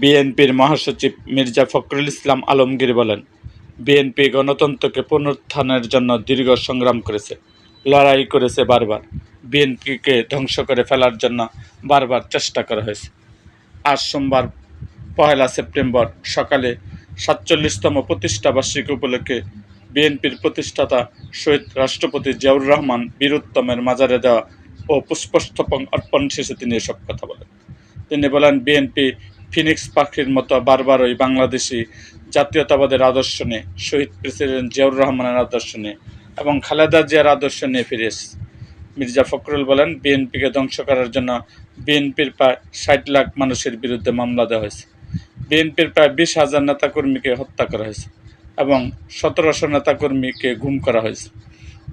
বিএনপির মহাসচিব মির্জা ফখরুল ইসলাম আলমগীর বলেন, বিএনপি গণতন্ত্রকে পুনরুত্থানের জন্য দীর্ঘ সংগ্রাম করেছে, লড়াই করেছে বারবার। বিএনপিকে ধ্বংস করে ফেলার জন্য বারবার চেষ্টা করা হয়েছে। আজ সোমবার, পহেলা সেপ্টেম্বর সকালে সাতচল্লিশতম প্রতিষ্ঠা বার্ষিকী উপলক্ষে বিএনপির প্রতিষ্ঠাতা শহীদ রাষ্ট্রপতি জিয়াউর রহমান বীরুত্তমের মাজারে দেওয়া ও পুষ্পস্তবক অর্পণ শেষে তিনি এসব কথা বলেন। তিনি বলেন, বিএনপি ফিনিক্স পাখির মতো বারবারই বাংলাদেশি জাতীয়তাবাদের আদর্শ নিয়ে শহীদ প্রেসিডেন্ট জিয়াউর রহমানের আদর্শ নিয়ে এবং খালেদা জিয়ার আদর্শ নিয়ে ফিরে এসেছে। মির্জা ফখরুল বলেন, বিএনপিকে ধ্বংস করার জন্য বিএনপির প্রায় ষাট লাখ মানুষের বিরুদ্ধে মামলা দেওয়া হয়েছে। বিএনপির প্রায় বিশ হাজার নেতাকর্মীকে হত্যা করা হয়েছে এবং সতেরোশো নেতাকর্মীকে গুম করা হয়েছে।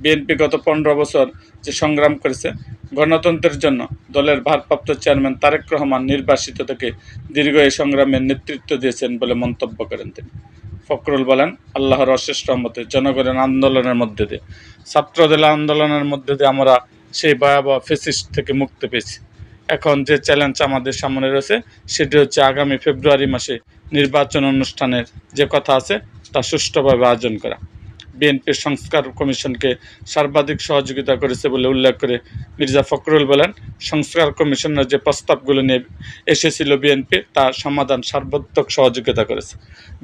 বিএনপি গত পনেরো বছর যে সংগ্রাম করেছে গণতন্ত্রের জন্য দলের ভারপ্রাপ্ত চেয়ারম্যান তারেক রহমান নির্বাসিত থেকে দীর্ঘ এই সংগ্রামের নেতৃত্ব দিয়েছেন বলে মন্তব্য করেন তিনি। ফখরুল বলেন, আল্লাহর অশেষ রহমতে জনগণের আন্দোলনের মধ্যে দিয়ে ছাত্রদল আন্দোলনের মধ্যে দিয়ে আমরা সেই ভয়াবহ ফেসিস্ট থেকে মুক্তি পেয়েছি। এখন যে চ্যালেঞ্জ আমাদের সামনে রয়েছে, সেটি হচ্ছে আগামী ফেব্রুয়ারি মাসে নির্বাচন অনুষ্ঠানের যে কথা আছে, তা সুষ্ঠুভাবে আয়োজন করা। বিএনপির সংস্কার কমিশনকে সর্বাধিক সহযোগিতা করেছে বলে উল্লেখ করে মির্জা ফখরুল বলেন, সংস্কার কমিশনের যে প্রস্তাবগুলো নিয়ে এসেছিল বিএনপি, তা সমাধান সর্বাত্মক সহযোগিতা করেছে।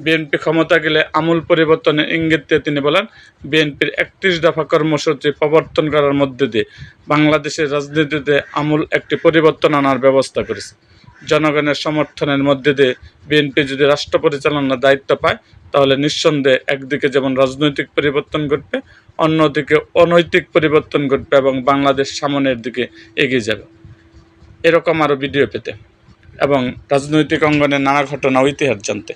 বিএনপি ক্ষমতা গেলে আমূল পরিবর্তনের ইঙ্গিত দিয়ে তিনি বলেন, বিএনপির একত্রিশ দফা কর্মসূচি প্রবর্তন করার মধ্যে দিয়ে বাংলাদেশের রাজনীতিতে আমূল একটি পরিবর্তন আনার ব্যবস্থা করেছে। জনগণের সমর্থনের মধ্যে দিয়ে বিএনপি যদি রাষ্ট্র পরিচালনার দায়িত্ব পায়, তাহলে নিঃসন্দেহে একদিকে যেমন রাজনৈতিক পরিবর্তন ঘটবে, অন্যদিকে অনৈতিক পরিবর্তন ঘটবে এবং বাংলাদেশ সামনের দিকে এগিয়ে যাবে। এরকম আরও ভিডিও পেতে এবং রাজনৈতিক অঙ্গনের নানা ঘটনা ও ইতিহাস জানতে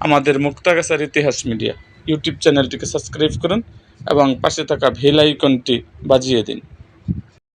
আমাদের মুক্তাগাছার ইতিহাস মিডিয়া ইউটিউব চ্যানেলটিকে সাবস্ক্রাইব করুন এবং পাশে থাকা ভেল আইকনটি বাজিয়ে দিন।